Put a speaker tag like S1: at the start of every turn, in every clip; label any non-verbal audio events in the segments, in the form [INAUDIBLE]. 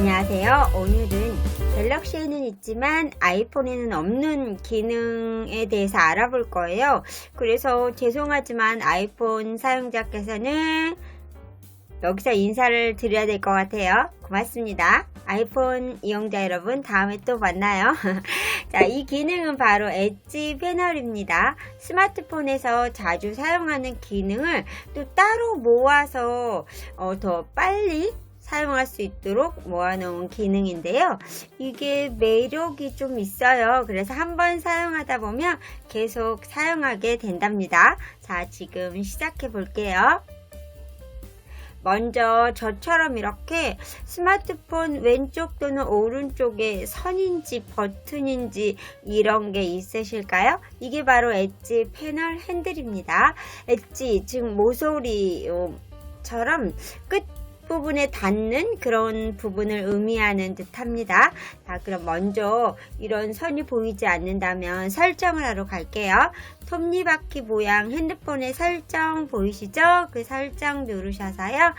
S1: 안녕하세요. 오늘은 갤럭시에는 있지만 아이폰에는 없는 기능에 대해서 알아볼 거예요. 그래서 죄송하지만 아이폰 사용자께서는 여기서 인사를 드려야 될 것 같아요. 고맙습니다. 아이폰 이용자 여러분, 다음에 또 만나요. [LAUGHS] 자, 이 기능은 바로 엣지 패널입니다. 스마트폰에서 자주 사용하는 기능을 또 따로 모아서 어, 더 빨리 사용할 수 있도록 모아놓은 기능인데요. 이게 매력이 좀 있어요. 그래서 한번 사용하다 보면 계속 사용하게 된답니다. 자, 지금 시작해 볼게요. 먼저 저처럼 이렇게 스마트폰 왼쪽 또는 오른쪽에 선인지 버튼인지 이런 게 있으실까요? 이게 바로 엣지 패널 핸들입니다. 엣지, 즉 모서리 처럼 끝 부분에 닿는 그런 부분을 의미하는 듯 합니다. 자, 그럼 먼저 이런 선이 보이지 않는다면 설정을 하러 갈게요. 톱니바퀴 모양 핸드폰의 설정 보이시죠? 그 설정 누르셔서요.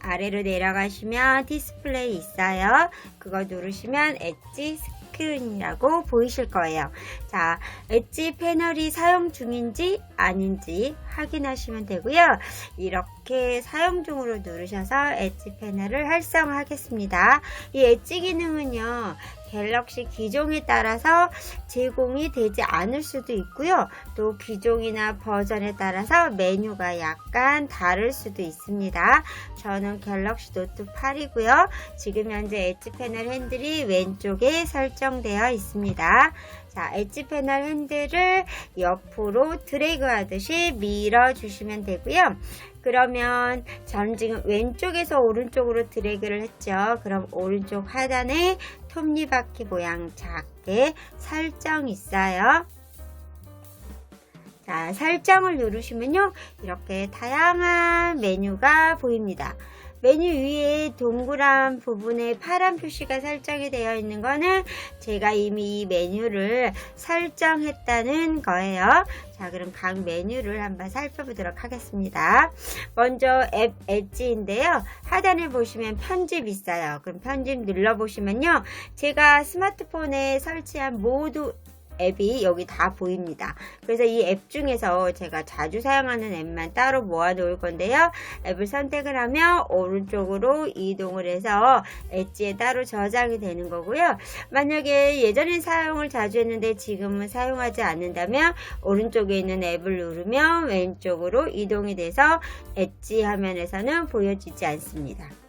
S1: 아래로 내려가시면 디스플레이 있어요. 그거 누르시면 엣지 스크린이라고 보이실 거예요. 자, 엣지 패널이 사용 중인지 아닌지 확인하시면 되고요. 이렇게 사용 중으로 누르셔서 엣지 패널을 활성화하겠습니다. 이 엣지 기능은요. 갤럭시 기종에 따라서 제공이 되지 않을 수도 있고요. 또 기종이나 버전에 따라서 메뉴가 약간 다를 수도 있습니다. 저는 갤럭시 노트 8이고요. 지금 현재 엣지 패널 핸들이 왼쪽에 설정되어 있습니다. 자, 엣지 패널 핸들을 옆으로 드래그 하듯이 밀어 주시면 되고요. 그러면 저는 지금 왼쪽에서 오른쪽으로 드래그를 했죠. 그럼 오른쪽 하단에 톱니바퀴 모양 작게 설정 있어요. 자, 설정을 누르시면요. 이렇게 다양한 메뉴가 보입니다. 메뉴 위에 동그란 부분에 파란 표시가 설정이 되어 있는 거는 제가 이미 이 메뉴를 설정했다는 거예요. 자, 그럼 각 메뉴를 한번 살펴보도록 하겠습니다. 먼저 앱 엣지인데요. 하단에 보시면 편집 있어요. 그럼 편집 눌러보시면요. 제가 스마트폰에 설치한 모두 앱이 여기 다 보입니다. 그래서 이 앱 중에서 제가 자주 사용하는 앱만 따로 모아 놓을 건데요. 앱을 선택을 하면 오른쪽으로 이동을 해서 엣지에 따로 저장이 되는 거고요. 만약에 예전엔 사용을 자주 했는데 지금은 사용하지 않는다면 오른쪽에 있는 앱을 누르면 왼쪽으로 이동이 돼서 엣지 화면에서는 보여지지 않습니다.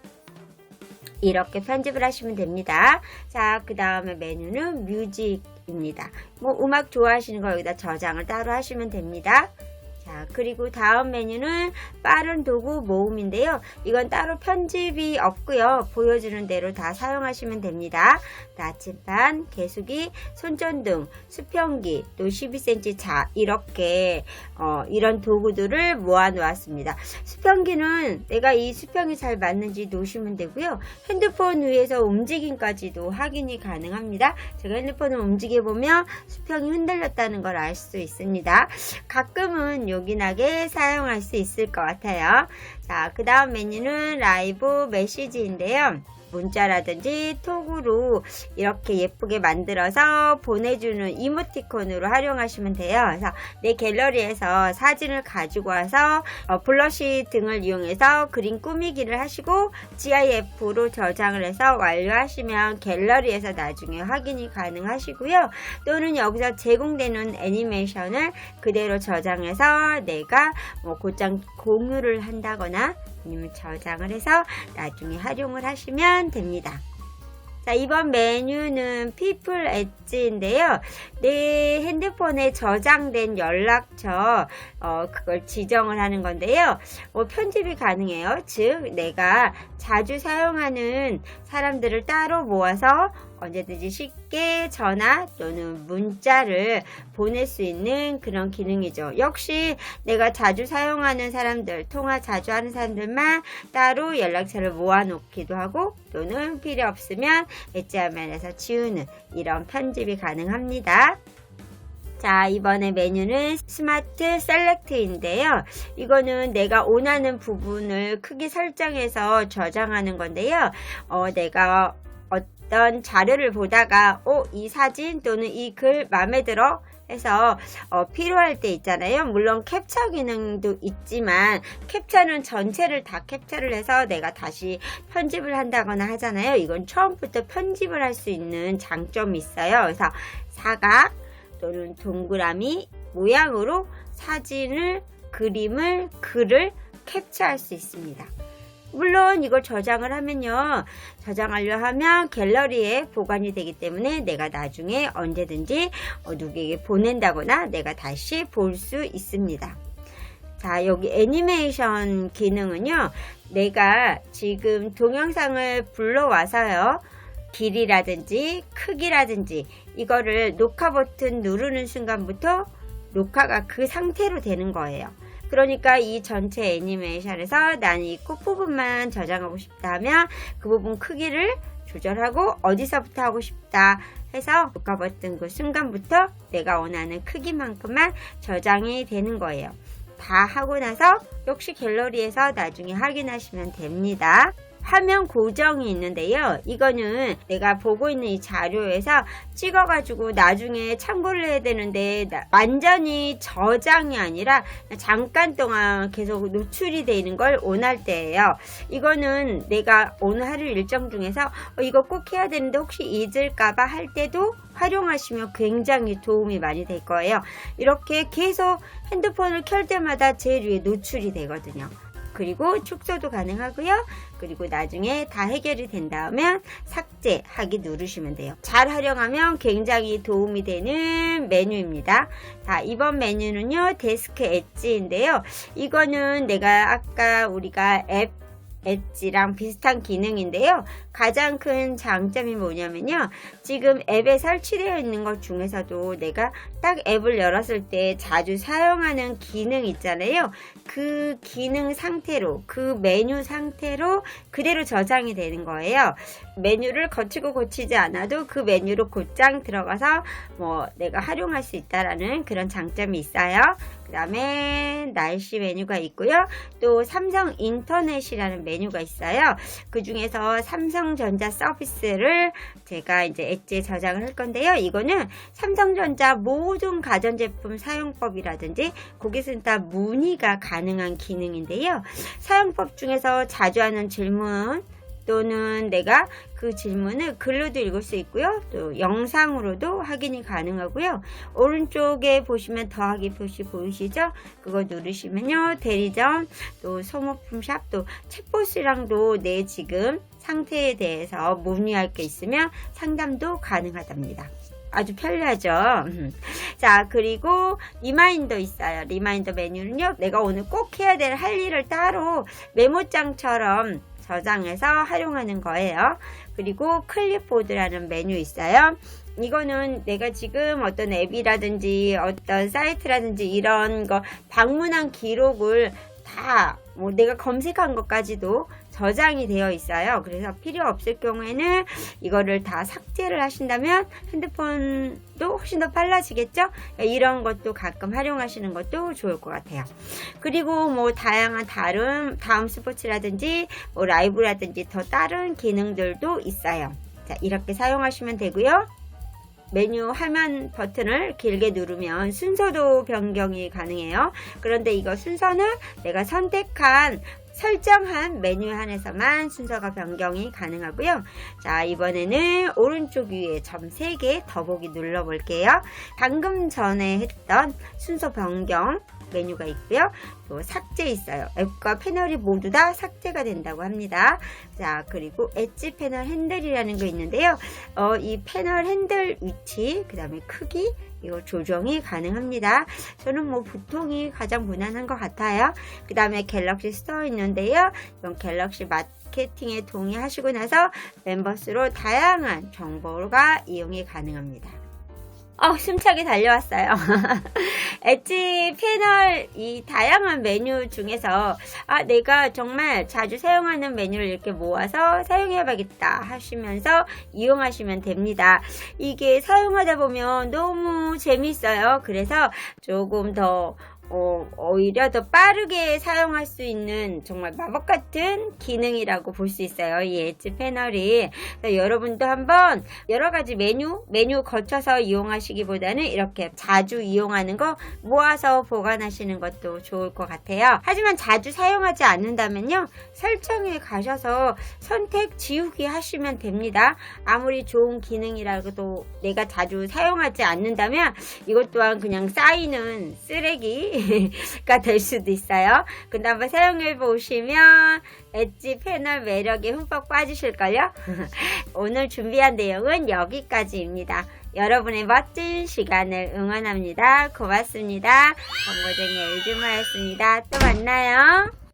S1: 이렇게 편집을 하시면 됩니다. 자, 그 다음에 메뉴는 뮤직입니다. 뭐 음악 좋아하시는 거 여기다 저장을 따로 하시면 됩니다. 자, 그리고 다음 메뉴는 빠른 도구 모음인데요. 이건 따로 편집이 없고요. 보여주는 대로 다 사용하시면 됩니다. 나침반, 개수기, 손전등, 수평기, 또 12cm 자 이렇게 어, 이런 도구들을 모아 놓았습니다. 수평기는 내가 이 수평이 잘 맞는지 놓으시면 되고요. 핸드폰 위에서 움직임까지도 확인이 가능합니다. 제가 핸드폰을 움직여 보면 수평이 흔들렸다는 걸 알 수 있습니다. 가끔은 요 긴하게 사용할 수 있을 것 같아요. 자, 그 다음 메뉴는 라이브 메시지인데요. 문자라든지 톡으로 이렇게 예쁘게 만들어서 보내주는 이모티콘으로 활용하시면 돼요. 그래서 내 갤러리에서 사진을 가지고 와서 어, 블러쉬 등을 이용해서 그림 꾸미기를 하시고 GIF로 저장을 해서 완료하시면 갤러리에서 나중에 확인이 가능하시고요. 또는 여기서 제공되는 애니메이션을 그대로 저장해서 내가 뭐 곧장 공유를 한다거나 아니면 저장을 해서 나중에 활용을 하시면 됩니다. 자, 이번 메뉴는 피플 엣지인데요. 내 핸드폰에 저장된 연락처, 어, 그걸 지정을 하는 건데요. 어, 편집이 가능해요. 즉, 내가 자주 사용하는 사람들을 따로 모아서 언제든지 쉽게 전화 또는 문자를 보낼 수 있는 그런 기능이죠. 역시 내가 자주 사용하는 사람들, 통화 자주 하는 사람들만 따로 연락처를 모아놓기도 하고 또는 필요 없으면 엣지 화면에서 지우는 이런 편집이 가능합니다. 자, 이번에 메뉴는 스마트 셀렉트인데요. 이거는 내가 원하는 부분을 크기 설정해서 저장하는 건데요. 어, 내가 어떤 자료를 보다가, 어, 이 사진 또는 이 글 마음에 들어? 해서 어, 필요할 때 있잖아요. 물론 캡처 기능도 있지만 캡처는 전체를 다 캡처를 해서 내가 다시 편집을 한다거나 하잖아요. 이건 처음부터 편집을 할 수 있는 장점이 있어요. 그래서 사각 또는 동그라미 모양으로 사진을 그림을 글을 캡처할 수 있습니다. 물론 이걸 저장을 하면요. 저장하려 하면 갤러리에 보관이 되기 때문에 내가 나중에 언제든지 어, 누구에게 보낸다거나 내가 다시 볼 수 있습니다. 자, 여기 애니메이션 기능은요. 내가 지금 동영상을 불러와서요. 길이라든지 크기라든지 이거를 녹화 버튼 누르는 순간부터 녹화가 그 상태로 되는 거예요. 그러니까 이 전체 애니메이션에서 코 부분만 저장하고 싶다 하면 그 부분 크기를 조절하고 어디서부터 하고 싶다 해서 녹화 버튼 그 순간부터 내가 원하는 크기만큼만 저장이 되는 거예요. 다 하고 나서 역시 갤러리에서 나중에 확인하시면 됩니다. 화면 고정이 있는데요. 이거는 내가 보고 있는 이 자료에서 찍어가지고 나중에 참고를 해야 되는데 나- 완전히 저장이 아니라 잠깐 동안 계속 노출이 되는 걸 원할 때예요. 이거는 내가 오늘 하루 일정 중에서 어, 이거 꼭 해야 되는데 혹시 잊을까봐 할 때도 활용하시면 굉장히 도움이 많이 될 거예요. 이렇게 계속 핸드폰을 켤 때마다 제일 위에 노출이 되거든요. 그리고 축소도 가능하고요. 그리고 나중에 다 해결이 된다면 삭제하기 누르시면 돼요. 잘 활용하면 굉장히 도움이 되는 메뉴입니다. 자, 이번 메뉴는요. 데스크 엣지인데요. 이거는 내가 아까 우리가 앱 엣지랑 비슷한 기능인데요. 가장 큰 장점이 뭐냐면요. 지금 앱에 설치되어 있는 것 중에서도 내가 딱 앱을 열었을 때 자주 사용하는 기능 있잖아요. 그 기능 상태로, 그 메뉴 상태로 그대로 저장이 되는 거예요. 메뉴를 거치고 고치지 않아도 그 메뉴로 곧장 들어가서 뭐 내가 활용할 수 있다라는 그런 장점이 있어요. 그 다음에 날씨 메뉴가 있고요. 또 삼성 인터넷이라는 메뉴가 있어요. 그 중에서 삼성전자 서비스를 제가 이제 엣지에 저장을 할 건데요. 이거는 삼성전자 모든 가전제품 사용법이라든지 고객센터 문의가 가능한 기능인데요. 사용법 중에서 자주 하는 질문 또는 내가 그 질문을 글로도 읽을 수 있고요. 또 영상으로도 확인이 가능하고요. 오른쪽에 보시면 더하기 표시 보이시죠? 그거 누르시면요. 대리점, 또 소모품 샵, 또 챗봇이랑도 내 지금 상태에 대해서 문의할 게 있으면 상담도 가능하답니다. 아주 편리하죠. 음. 자, 그리고 리마인더 있어요. 리마인더 메뉴는요. 내가 오늘 꼭 해야 될 할 일을 따로 메모장처럼 저장해서 활용하는 거예요. 그리고 클립보드라는 메뉴 있어요. 이거는 내가 지금 어떤 앱이라든지 어떤 사이트라든지 이런 거 방문한 기록을 다 뭐 내가 검색한 것까지도 저장이 되어 있어요. 그래서 필요 없을 경우에는 이거를 다 삭제를 하신다면 핸드폰도 훨씬 더 빨라지겠죠? 이런 것도 가끔 활용하시는 것도 좋을 것 같아요. 그리고 뭐 다양한 다른 다음 스포츠라든지 뭐 라이브라든지 더 다른 기능들도 있어요. 자, 이렇게 사용하시면 되고요. 메뉴 화면 버튼을 길게 누르면 순서도 변경이 가능해요. 그런데 이거 순서는 내가 선택한 설정한 메뉴 안에서만 순서가 변경이 가능하고요. 자, 이번에는 오른쪽 위에 점 3개 더보기 눌러볼게요. 방금 전에 했던 순서 변경 메뉴가 있고요. 또 삭제 있어요. 앱과 패널이 모두 다 삭제가 된다고 합니다. 자, 그리고 엣지 패널 핸들이라는 거 있는데요. 어, 이 패널 핸들 위치, 그 다음에 크기, 이거 조정이 가능합니다. 저는 뭐 보통이 가장 무난한 것 같아요. 그 다음에 갤럭시 스토어 있는데요. 이건 갤럭시 마케팅에 동의하시고 나서 멤버스로 다양한 정보가 이용이 가능합니다. 어, 숨차게 달려왔어요. [LAUGHS] 엣지 패널 이 다양한 메뉴 중에서 아, 내가 정말 자주 사용하는 메뉴를 이렇게 모아서 사용해봐야겠다 하시면서 이용하시면 됩니다. 이게 사용하다 보면 너무 재밌어요. 그래서 조금 더 어, 오히려 더 빠르게 사용할 수 있는 정말 마법 같은 기능이라고 볼 수 있어요. 이 엣지 패널이. 여러분도 한번 여러 가지 메뉴, 메뉴 거쳐서 이용하시기보다는 이렇게 자주 이용하는 거 모아서 보관하시는 것도 좋을 것 같아요. 하지만 자주 사용하지 않는다면요. 설정에 가셔서 선택 지우기 하시면 됩니다. 아무리 좋은 기능이라도 내가 자주 사용하지 않는다면 이것 또한 그냥 쌓이는 쓰레기 가 될 수도 있어요. 근데 한번 사용해 보시면 엣지 패널 매력에 흠뻑 빠지실걸요? [LAUGHS] 오늘 준비한 내용은 여기까지입니다. 여러분의 멋진 시간을 응원합니다. 고맙습니다. 정보쟁이 엘즈마였습니다. 또 만나요.